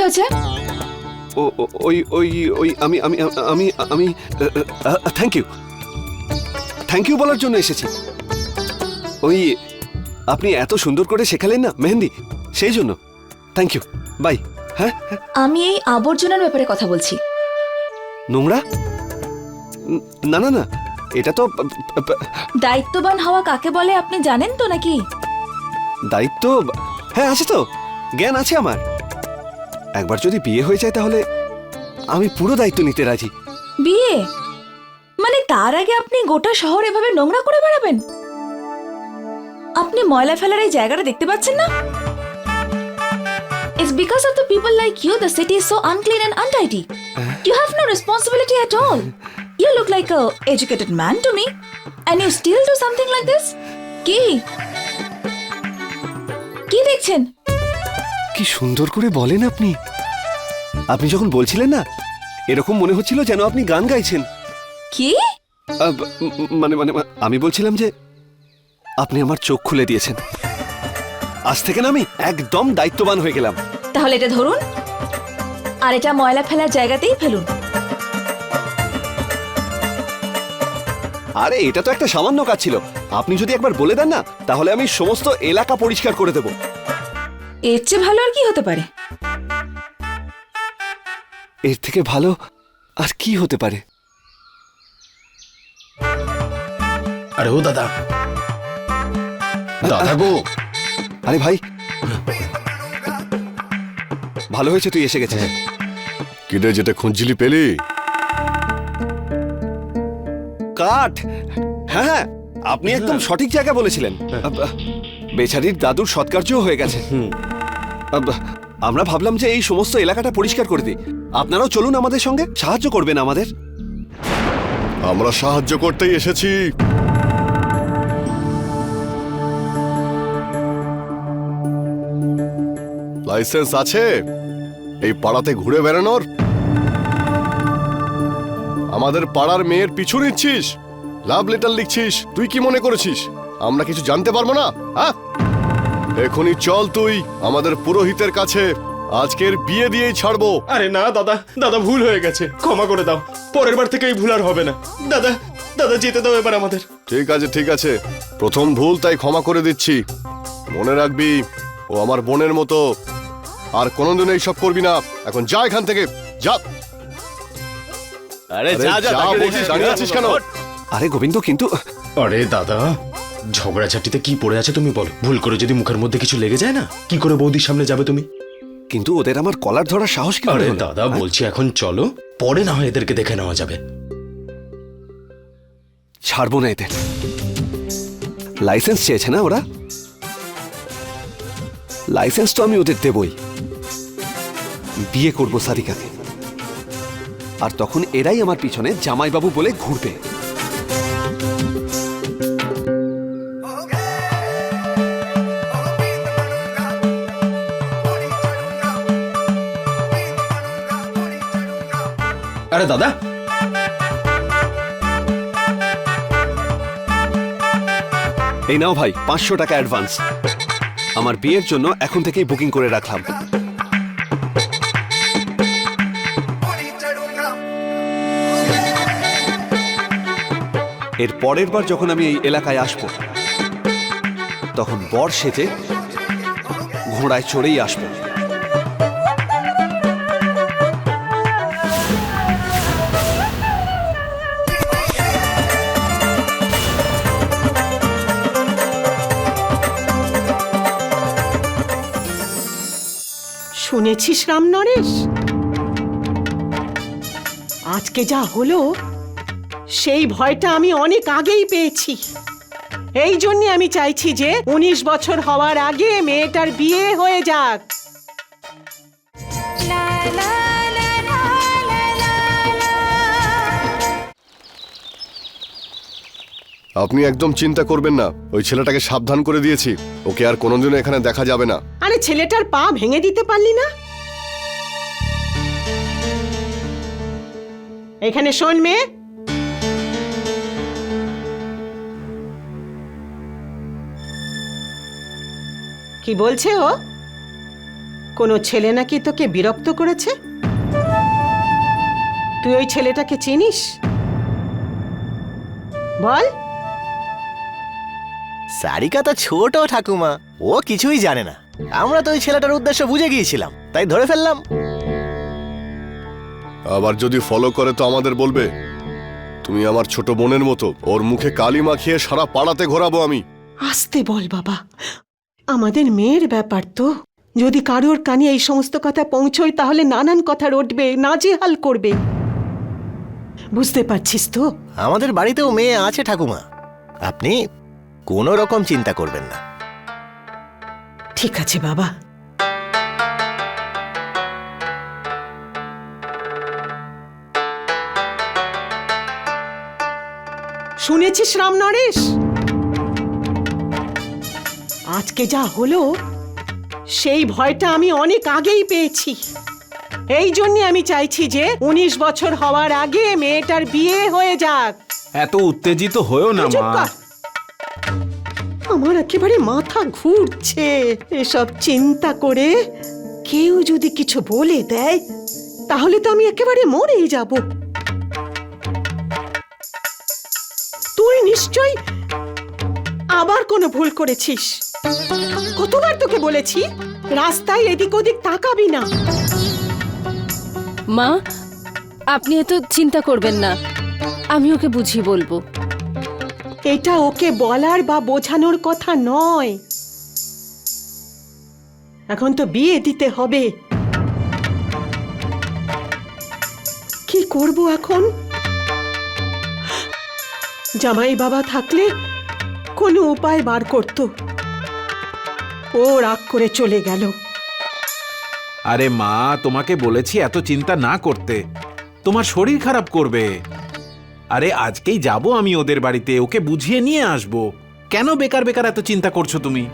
হয়েছে? ও ও- ওই ওই ওই আমি আমি আমি আমি থ্যাংক ইউ থ্যাংক ইউ বলার জন্য এসেছি। ওই আপনি এত সুন্দর করে শেখালেন না মেহেন্দি? সেই জন্য। থ্যাংক ইউ বাই হ্যাঁ আমি এই আবর্জনার ব্যাপারে কথা বলছি। নোংরা? না না না। এটা তো দায়িত্ববান হওয়া কাকে বলে আপনি জানেন তো নাকি? দায়িত্ব হ্যাঁ আছে তো। জ্ঞান আছে আমার। একবার যদি বিয়ে হয়ে যায় তাহলে আমি পুরো দায়িত্ব নিতে রাজি বিয়ে মানে তার আগে আপনি গোটা শহর এভাবে নোংরা করে বেড়াবেন আপনি ময়লা ফেলার এই জায়গাটা দেখতে পাচ্ছেন না It's because of the people like you the city is so unclean and untidy. You have no responsibility at all. You look like a educated man to me. And you still do something like this? কি কি দেখছেন কি সুন্দর করে বলেন আপনি। আপনি যখন বলছিলেন না এরকম মনে হচ্ছিল যেন আপনি গান গাইছেন। কি? আহ, ব- ম- মানে মানে আমি বলছিলাম যে আপনি আমার চোখ খুলে দিয়েছেন। আজ থেকে না আমি একদম দায়িত্ববান হয়ে গেলাম। তাহলে এটা ধরুন আর এটা ময়লা ফেলার জায়গাতেই ফেলুন। আরে এটা তো একটা সামান্য কাজ ছিল। আপনি যদি একবার বলে দেন না তাহলে আমি সমস্ত এলাকা পরিষ্কার করে দেব। এর চেয়ে ভালো আর কি হতে পারে? এর থেকে ভালো আর কি হতে পারে? আরে ও দাদা। দাদা গো। আরে ভাই। ভালো হয়েছে তুই এসে গেছিস। কিরে যেটা খুঁজছিলি পেলি? কাঠ। হ্যাঁ হ্যাঁ আপনি একদম সঠিক জায়গা বলেছিলেন। আব, বেচারির দাদুর সৎকার্য হয়ে গেছে। আমরা ভাবলাম যে এই সমস্ত এলাকাটা পরিষ্কার করে দিই। আপনারাও চলুন আমাদের সঙ্গে, সাহায্য করবেন আমাদের। আমরা সাহায্য করতেই এসেছি। লাইসেন্স আছে? এই পাড়াতে ঘুরে বেড়ানোর? আমাদের পাড়ার মেয়ের পিছু নিচ্ছিস? লাভ লেটার লিখছিস? তুই কি মনে করেছিস? আমরা কিছু জানতে পারব না হ্যাঁ? এখনই চল তুই আমাদের পুরোহিতের কাছে। আজকের বিয়ে দিয়েই ছাড়বো। আরে না দাদা দাদা ভুল হয়ে গেছে। ক্ষমা করে দাও। পরের বার থেকে এই ভুল আর হবে না। দাদা দাদা যেতে দাও এবার আমাদের। ঠিক আছে ঠিক আছে। প্রথম ভুল তাই ক্ষমা করে দিচ্ছি। মনে রাখবি ও আমার বোনের মতো। আর কোনোদিন এইসব করবি না। এখন যা এখান থেকে যা। আরে যা যা বলছিস, দাঁড়িয়ে আছিস কেন? আরে গোবিন্দ কিন্তু আরে দাদা ঝগড়াঝাটিতে কি পড়ে আছে তুমি বলো? ভুল করে যদি মুখের মধ্যে কিছু লেগে যায় না? কি করে বৌদির সামনে যাবে তুমি? কিন্তু ওদের আমার কলার ধরার সাহস কি আরে দাদা বলছি এখন চলো পরে না হয় এদেরকে দেখে নেওয়া যাবে। ছাড়বো না এদের লাইসেন্স চেয়েছে না ওরা? লাইসেন্স তো আমি ওদের দেবই। বিয়ে করব সারিকাকে আর তখন এরাই আমার পিছনে জামাইবাবু বলে ঘুরবে। দাদা এই নাও ভাই পাঁচশো টাকা অ্যাডভান্স আমার বিয়ের জন্য এখন থেকেই বুকিং করে রাখলাম। এর পরের বার যখন আমি এই এলাকায় আসব, তখন বর সেজে ঘোড়ায় চড়েই আসব। শুনেছিস রাম নরেশ আজকে যা হলো, সেই ভয়টা আমি অনেক আগেই পেয়েছি। এই জন্য আমি চাইছি যে উনিশ বছর হওয়ার আগে মেয়েটার বিয়ে হয়ে যাক। আপনি একদম চিন্তা করবেন না, ওই ছেলেটাকে সাবধান করে দিয়েছি, ওকে আর কোনোদিনও এখানে দেখা যাবে না। আরে ছেলেটার পা ভেঙে দিতে পারলি না? এখানে শোন মেয়ে। কি বলছে ও? কোনো ছেলে নাকি তোকে বিরক্ত করেছে? তুই ওই ছেলেটাকে চিনিস? বল। সারিকা তো ছোট ঠাকুমা, ও কিছুই জানে না। আমরা তো ওই ছেলেটার উদ্দেশ্য বুঝে গিয়েছিলাম তাই ধরে ফেললাম। আবার যদি ফলো করে তো আমাদের বলবে তুমি আমার ছোট বোনের মতো ওর মুখে কালি মাখিয়ে সারা পাড়াতে ঘোরাবো আমি। আসতে বল বাবা। আমাদের মেয়ের ব্যাপার তো। যদি কারোর কানে এই সমস্ত কথা পৌঁছয় তাহলে নানান কথা রটবে নাজেহাল করবে। বুঝতে পারছিস তো? আমাদের বাড়িতেও মেয়ে আছে ঠাকুমা। আপনি কোনো রকম চিন্তা করবেন না। ঠিক আছে বাবা। শুনেছিস রাম নরেশ আজকে যা হলো সেই ভয়টা আমি অনেক আগেই পেয়েছি। এই জন্য আমি চাইছি যে উনিশ বছর হওয়ার আগে মেয়েটার বিয়ে হয়ে যাক। এত উত্তেজিত হয়েও না মা। আমার একেবারে মাথা ঘুরছে। এসব চিন্তা করে কেউ যদি কিছু বলে দেয়, তাহলে তো আমি একেবারে মরেই যাব। তুই নিশ্চয় আবার কোনো ভুল করেছিস। কতবার তোকে বলেছি, রাস্তায় এদিক ওদিক তাকাবি না। মা, আপনি এত চিন্তা করবেন না। আমি ওকে বুঝিয়ে বলব। এটা ওকে বলার বা বোঝানোর কথা নয়। এখন তো বিয়ে দিতে হবে। কি করব এখন? জামাই বাবা থাকলে কোনো উপায় বার করত। ও রাগ করে চলে গেল। আরে মা, তোমাকে বলেছি এত চিন্তা না করতে। তোমার শরীর খারাপ করবে। আরে, আজকেই যাব আমি ওদের বাড়িতে, ওকে বুঝিয়ে নিয়ে আসব। কেন বেকার বেকার এত চিন্তা করছ তুমি?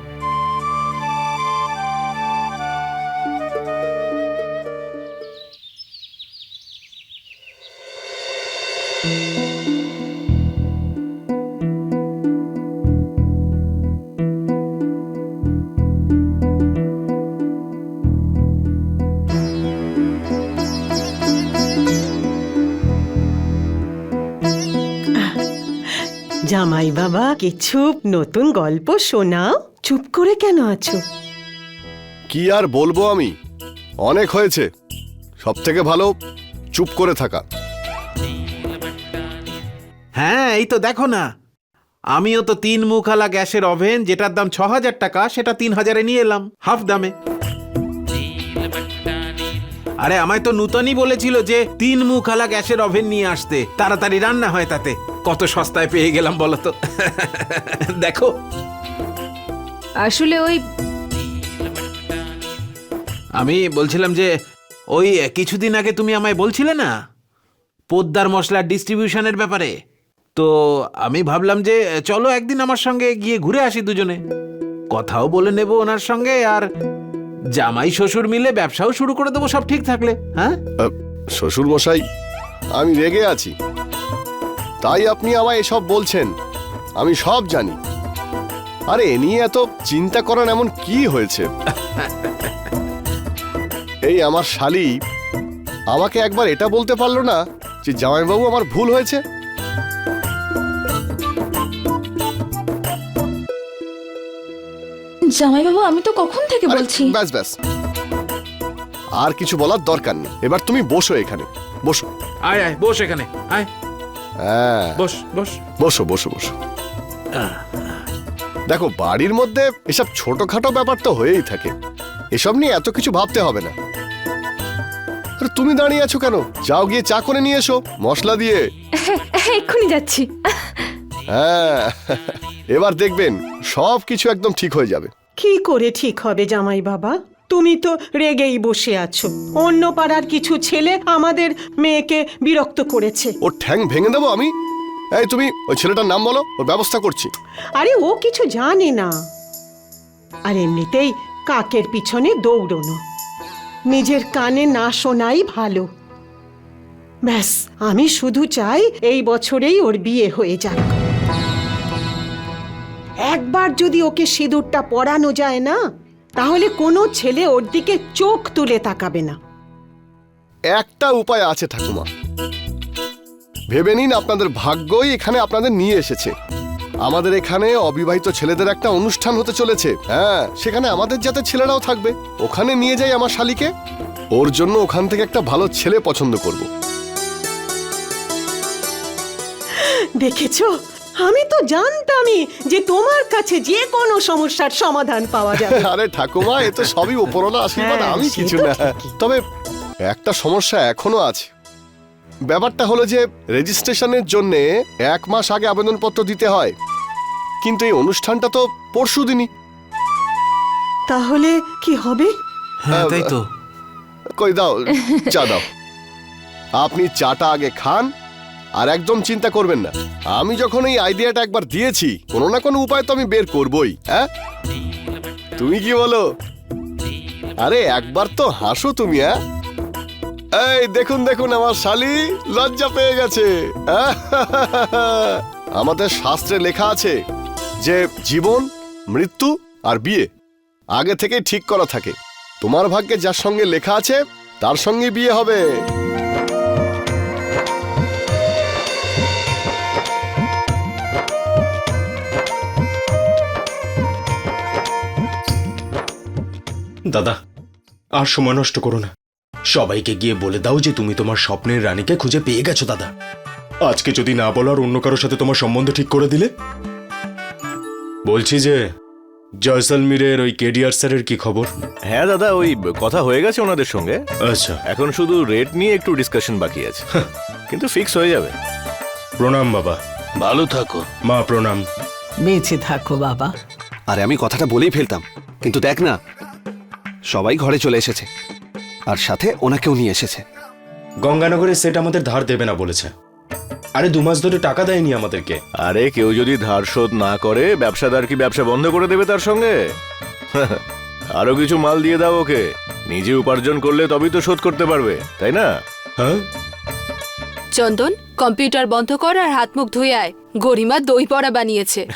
বাবা কিছু নতুন গল্প শোনাও। চুপ করে কেন আছো? কি আর বলব আমি? অনেক হয়েছে। সব থেকে ভালো চুপ করে থাকা। হ্যাঁ এই তো দেখো না। আমিও তো তিন মুখালা গ্যাসের ওভেন যেটার দাম ছ হাজার টাকা সেটা তিন হাজারে নিয়ে এলাম হাফ দামে। আরে আমায় তো নূতনই বলেছিল যে তিন মুখালা গ্যাসের ওভেন নিয়ে আসতে। তাড়াতাড়ি রান্না হয় তাতে। কত সস্তায় পেয়ে গেলাম বলো তো দেখো। আসলে ওই আমি বলছিলাম যে ওই কিছুদিন আগে তুমি আমায় বলছিলে না? পোদ্দার মশলার ডিস্ট্রিবিউশনের ব্যাপারে। তো আমি ভাবলাম যে চলো একদিন আমার সঙ্গে গিয়ে ঘুরে আসি দুজনে। কথাও বলে নেব ওনার সঙ্গে আর জামাই, শ্বশুর মিলে ব্যবসাও শুরু করে দেবো, সব ঠিক থাকলে হ্যাঁ? শ্বশুর মশাই আমি রেগে আছি। তাই আপনি আমায় এসব বলছেন, আমি সব জানি। আরে, এ নিয়ে এত চিন্তা করার এমন কি হয়েছে? এই আমার শালি, আমাকে একবার এটা বলতে পারল না যে জামাইবাবু আমার ভুল হয়েছে? জামাইবাবু আমি তো কখন থেকে আরে, বলছি? ব্যাস ব্যাস। আর কিছু বলার দরকার নেই। এবার তুমি বসো এখানে। বসো। আয় আয় বস এখানে। আয়। হ্যাঁ। বস বস। বসো বসো বসো। দেখো বাড়ির মধ্যে এসব ছোটখাটো ব্যাপার তো হয়েই থাকে। এসব নিয়ে এত কিছু ভাবতে হবে না। আরে তুমি দাঁড়িয়ে আছো কেন? যাও গিয়ে চা করে নিয়ে এসো মশলা দিয়ে। এক্ষুনি যাচ্ছি। হ্যাঁ। এবার দেখবেন সব কিছু একদম ঠিক হয়ে যাবে। কি করে ঠিক হবে জামাই বাবা? তুমি তো রেগেই বসে আছো। অন্য পাড়ার কিছু ছেলে আমাদের মেয়েকে বিরক্ত করেছে। ওর ঠ্যাং ভেঙে দেবো আমি? এই তুমি ওই ছেলেটার নাম বলো ওর ব্যবস্থা করছি। আরে ও কিছু জানে না। আর এমনিতেই কাকের পিছনে দৌড়নো। নিজের কানে না শোনাই ভালো। ব্যাস আমি শুধু চাই এই বছরেই ওর বিয়ে হয়ে যাক। একবার যদি ওকে সিঁদুরটা পরানো যায় না তাহলে কোনো ছেলে ওর দিকে চোখ তুলে তাকাবে না। একটা উপায় আছে ঠাকুমা। ভেবে নিন আপনাদের ভাগ্যই এখানে আপনাদের নিয়ে এসেছে। আমাদের এখানে অবিবাহিত ছেলেদের একটা অনুষ্ঠান হতে চলেছে। হ্যাঁ সেখানে আমাদের যাতে ছেলেরাও থাকবে। ওখানে নিয়ে যাই আমার শালিকে। ওর জন্য ওখান থেকে একটা ভালো ছেলে পছন্দ করব। দেখেছ? আমি তো জানতামই যে তোমার কাছে যে কোনো সমস্যার সমাধান পাওয়া যাবে। আরে ঠাকুমা এ তো সবই ওপরওয়ালা আশীর্বাদ হ্যাঁ, আমি সে কিছু তো না। ঠিকই। তবে একটা সমস্যা এখনও আছে। ব্যাপারটা হলো যে রেজিস্ট্রেশনের জন্য এক মাস আগে আবেদনপত্র দিতে হয়। কিন্তু এই অনুষ্ঠানটা তো পরশু দিনই। তাহলে কি হবে? হ্যাঁ তাই তো। কই দাও চা দাও। আপনি চাটা আগে খান আর একদম চিন্তা করবেন না। আমি যখন এই আইডিয়াটা একবার দিয়েছি, কোনো না কোনো উপায় তো আমি বের করবই হ্যাঁ? তুমি কি বলো? আরে, একবার তো হাসো তুমি হ্যাঁ? এই, দেখুন দেখুন, আমার শালি লজ্জা পেয়ে গেছে আমাদের শাস্ত্রে লেখা আছে যে জীবন, মৃত্যু আর বিয়ে আগে থেকে ঠিক করা থাকে। তোমার ভাগ্যে যার সঙ্গে লেখা আছে, তার সঙ্গে বিয়ে হবে। দাদা আর সময় নষ্ট করো না। সবাইকে গিয়ে বলে দাও যে তুমি তোমার স্বপ্নের রানীকে খুঁজে পেয়ে গেছো দাদা। আজকে যদি না বলো আর অন্য কারোর সাথে তোমার সম্বন্ধ ঠিক করে দিলে? বলছি যে জয়সলমীরের ওই কেডিআর স্যারের কি খবর? হ্যাঁ দাদা ওই কথা হয়ে গেছে ওনাদের সঙ্গে। আচ্ছা। এখন শুধু রেট নিয়ে একটু ডিসকাশন বাকি আছে। কিন্তু ফিক্স হয়ে যাবে। প্রণাম বাবা। ভালো থাকো। মা প্রণাম। বেঁচে থাকো বাবা। আরে আমি কথাটা বলেই ফেলতাম। কিন্তু দেখ না সবাই ঘরে চলে এসেছে। আর সাথে ওনাকেও নিয়ে এসেছে। গঙ্গানগরের সেট আমাদের ধার দেবে না বলেছে। আরে দু মাস ধরে টাকা দেয়নি আমাদেরকে। আরে কেউ যদি ধার শোধ না করে ব্যবসাদার কি ব্যবসা বন্ধ করে দেবে তার সঙ্গে? আরও কিছু মাল দিয়ে দাও ওকে। নিজে উপার্জন করলে তবেই তো শোধ করতে পারবে তাই না? হ্যাঁ? চন্দন কম্পিউটার বন্ধ কর আর হাত মুখ ধুয়ে আয়। গরিমা দই পড়া বানিয়েছে।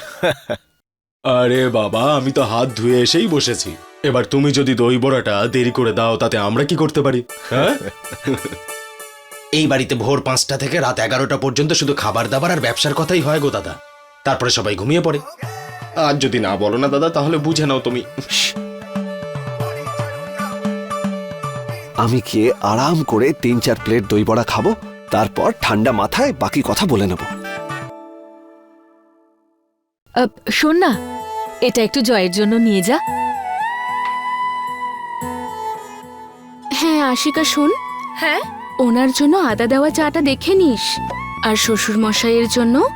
আরে বাবা আমি তো হাত ধুয়ে এসেই বসেছি। এবার তুমি যদি দই বড়াটা দেরি করে দাও তাতে আমরা কি করতে পারি? হ্যাঁ? এই বাড়িতে ভোর পাঁচটা থেকে রাত এগারোটা পর্যন্ত শুধু খাবার দাবার আর ব্যবসার কথাই হয় গো দাদা। তারপরে সবাই ঘুমিয়ে পড়ে। আর যদি না বলো না দাদা তাহলে বুঝে নাও তুমি। আমি গিয়ে আরাম করে তিন চার প্লেট দই বড়া খাব তারপর ঠান্ডা মাথায় বাকি কথা বলে নেব। আহ, শোন না এটা একটু জয়ের জন্য নিয়ে যা। আশিকা শোন। হ্যাঁ? ওনার জন্য আদা দেওয়া চাটা দেখে নিস। আর শ্বশুর মশাইয়ের জন্য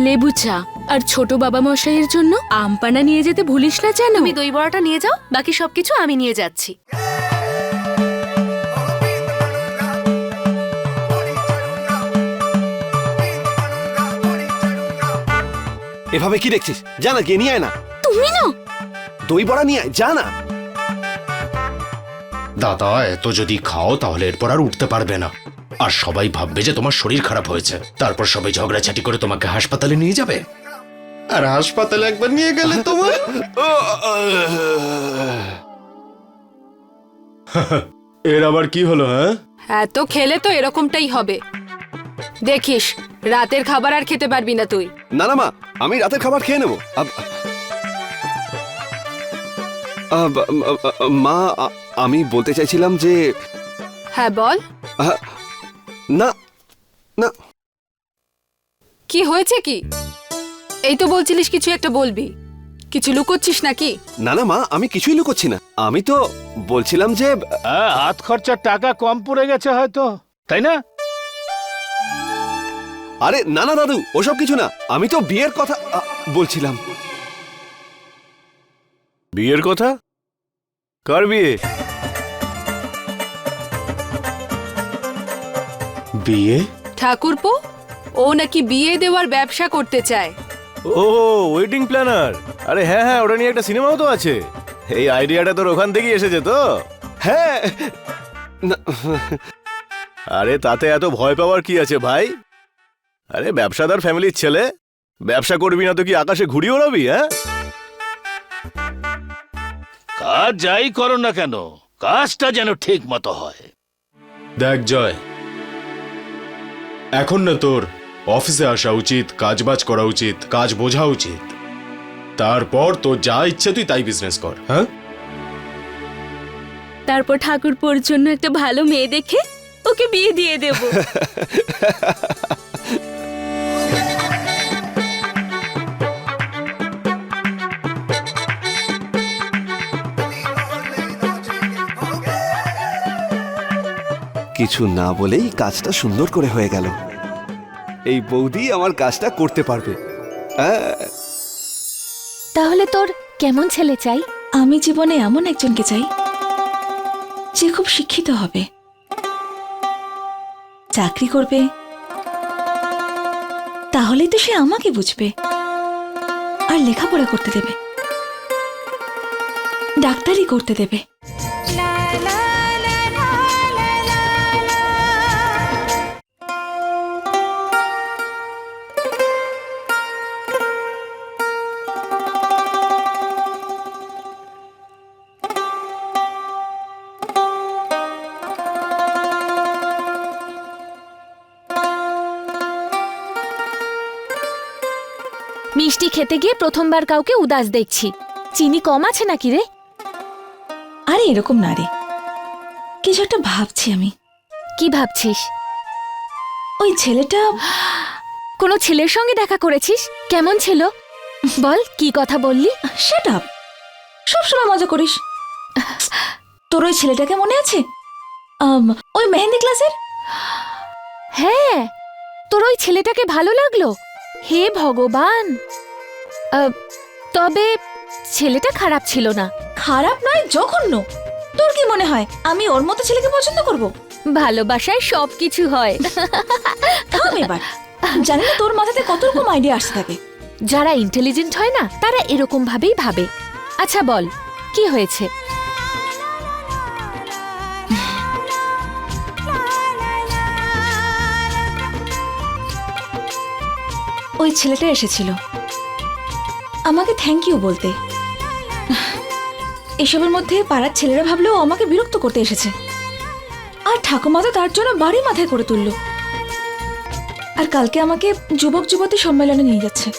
লেবু চা। আর ছোট বাবা মশাইয়ের জন্য আম পানা নিয়ে যেতে ভুলিস না যেন। তুমি দই বড়াটা নিয়ে যাও বাকি সবকিছু আমি নিয়ে যাচ্ছি। এভাবে কি দেখছিস? যা না গিয়ে নিয়ে আয় না। তুমি না। দই বড়া নিয়ে আয় যা না। দাদা এত যদি খাও তাহলে এরপর আর উঠতে পারবে না। আর সবাই ভাববে যে তোমার শরীর খারাপ হয়েছে। তারপর সবাই ঝগড়াঝাটি করে তোমাকে হাসপাতালে নিয়ে যাবে। আর হাসপাতালে একবার নিয়ে গেলে তোমার? এর আবার কি হলো হ্যাঁ? এত খেলে তো এরকমটাই হবে। দেখিস রাতের খাবার আর খেতে পারবি না তুই। না না মা আমি রাতের খাবার খেয়ে নেব। মা আমি বলতে চাইছিলাম যে হ্যাঁ বল। না না। কি হয়েছে কি? এই তো বলছিলিস কিছু একটা বলবি। কিছু লুকোচ্ছিস নাকি? না না মা আমি কিছুই লুকোচ্ছি না। আমি তো বলছিলাম যে হ্যাঁ হাত খরচার টাকা কম পড়ে গেছে হয়তো তাই না? আরে না না দাদু ওসব কিছু না। আমি তো বিয়ের কথা বলছিলাম। বিয়ের কথা? কার বিয়ে? বিয়ে? ঠাকুরপো ও নাকি বিয়ে দেওয়ার ব্যবসা করতে চায়। ও ওয়েডিং প্ল্যানার আরে হ্যাঁ হ্যাঁ ওটা নিয়ে একটা সিনেমাও তো আছে। এই আইডিয়াটা তোর ওখান থেকেই এসেছে তো? হ্যাঁ। না, আরে তাতে এত ভয় পাওয়ার কি আছে ভাই? আরে ব্যবসাদার ফ্যামিলির ছেলে। ব্যবসা করবি না তো কি আকাশে ঘুড়ি ওড়াবি হ্যাঁ? কাজ যাই করো না কেন কাজটা যেন ঠিক মতো হয়। দেখ জয়। এখন না তোর অফিসে আসা উচিত কাজবাজ করা উচিত কাজ বোঝা উচিত। তারপর তোর যা ইচ্ছে তুই তাই বিজনেস কর হ্যাঁ? তারপর ঠাকুরপোর জন্য একটা ভালো মেয়ে দেখে ওকে বিয়ে দিয়ে দেব। কিছু না বলেই কাজটা সুন্দর করে হয়ে গেল। এই বৌদি আমার কাজটা করতে পারবে। তাহলে তোর কেমন ছেলে চাই? আমি জীবনে এমন একজনকে চাই, যে খুব শিক্ষিত হবে। চাকরি করবে। তাহলেই তো সে আমাকে বুঝবে। আর লেখাপড়া করতে দেবে। ডাক্তারি করতে দেবে। মিষ্টি খেতে গিয়ে প্রথমবার কাউকে উদাস দেখছি। চিনি কম আছে নাকি রে? আরে এরকম না রে। কিছু একটা ভাবছি আমি। কি ভাবছিস? ওই ছেলেটা কোনো ছেলের সঙ্গে দেখা করেছিস? কেমন ছিল? বল কি কথা বললি? সেট আপ সবসময় মজা করিস। তোর ওই ছেলেটাকে মনে আছে? ওই মেহেন্দি ক্লাসের? হ্যাঁ তোর ওই ছেলেটাকে ভালো লাগল। হে ভগবান! তবে ছেলেটা খারাপ ছিল না। খারাপ নয় জঘন্য। তোর কি মনে হয়? আমি ওর মতো ছেলেকে পছন্দ করব? ভালোবাসায় সব কিছু হয়। থাম এবার। জানি না তোর মাথাতে কত রকম আইডিয়া আসতে থাকে। যারা ইন্টেলিজেন্ট হয় না তারা এরকম ভাবেই ভাবে। আচ্ছা বল কি হয়েছে? ওই ছেলেটা এসেছিল। আমাকে থ্যাংক ইউ বলতে। এসবের মধ্যে পাড়ার ছেলেরা ভাবলেও আমাকে বিরক্ত করতে এসেছে। আর ঠাকুমা তো তার জন্য বাড়ি মাথায় করে তুলল। আর কালকে আমাকে যুবক যুবতী সম্মেলনে নিয়ে যাচ্ছে।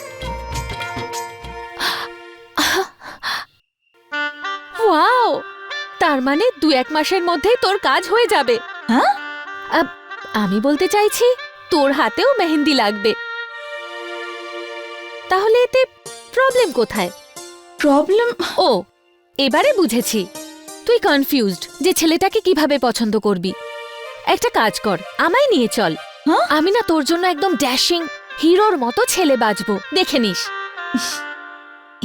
ওয়াও! তার মানে দু এক মাসের মধ্যেই তোর কাজ হয়ে যাবে। হ্যাঁ? আমি বলতে চাইছি তোর হাতেও মেহেন্দি লাগবে। তাহলে এতে প্রবলেম কোথায়? প্রবলেম? ও এবারে বুঝেছি। তুই কনফিউজড যে ছেলেটাকে কীভাবে পছন্দ করবি। একটা কাজ কর আমায় নিয়ে চল। হ্যাঁ? আমি না তোর জন্য একদম ড্যাশিং হিরোর মতো ছেলে বাজবো। দেখে নিস।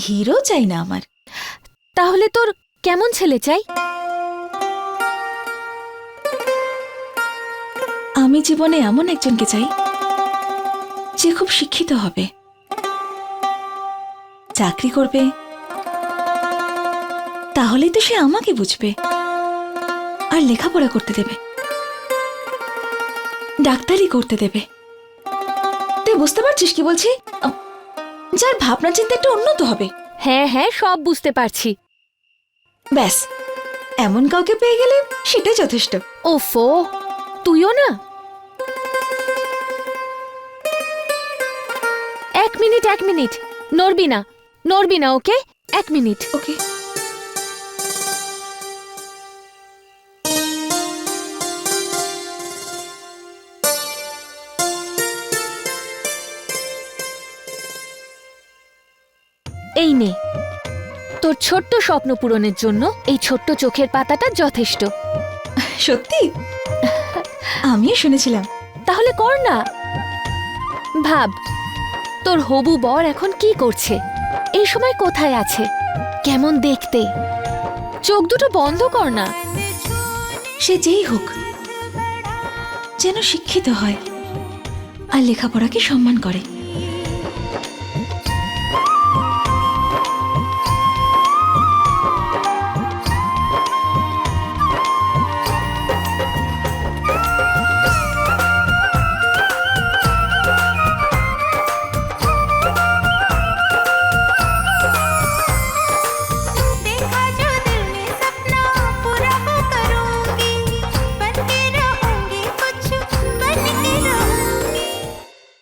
হিরো চাই না আমার। তাহলে তোর কেমন ছেলে চাই? আমি জীবনে এমন একজনকে চাই যে খুব শিক্ষিত হবে। চাকরি করবে? তাহলেই তো সে আমাকে বুঝবে। আর লেখাপড়া করতে দেবে। ডাক্তারি করতে দেবে। তুই বুঝতে পারছিস কি বলছি? যার ভাবনা চিন্তা একটু উন্নত হবে। হ্যাঁ হ্যাঁ সব বুঝতে পারছি। ব্যাস এমন কাউকে পেয়ে গেলে সেটাই যথেষ্ট। ওফো তুইও না? এক মিনিট এক মিনিট নড়বি না। নড়বি না ওকে? এক মিনিট। ওকে। এই নে। তোর ছোট্ট স্বপ্ন পূরণের জন্য এই ছোট্ট চোখের পাতাটা যথেষ্ট। সত্যি? আমিও শুনেছিলাম। তাহলে কর না। ভাব তোর হবু বর এখন কি করছে? এই সময় কোথায় আছে? কেমন দেখতে? চোখ দুটো বন্ধ কর না। সে যেই হোক, যেন শিক্ষিত হয়। আর লেখাপড়াকে সম্মান করে।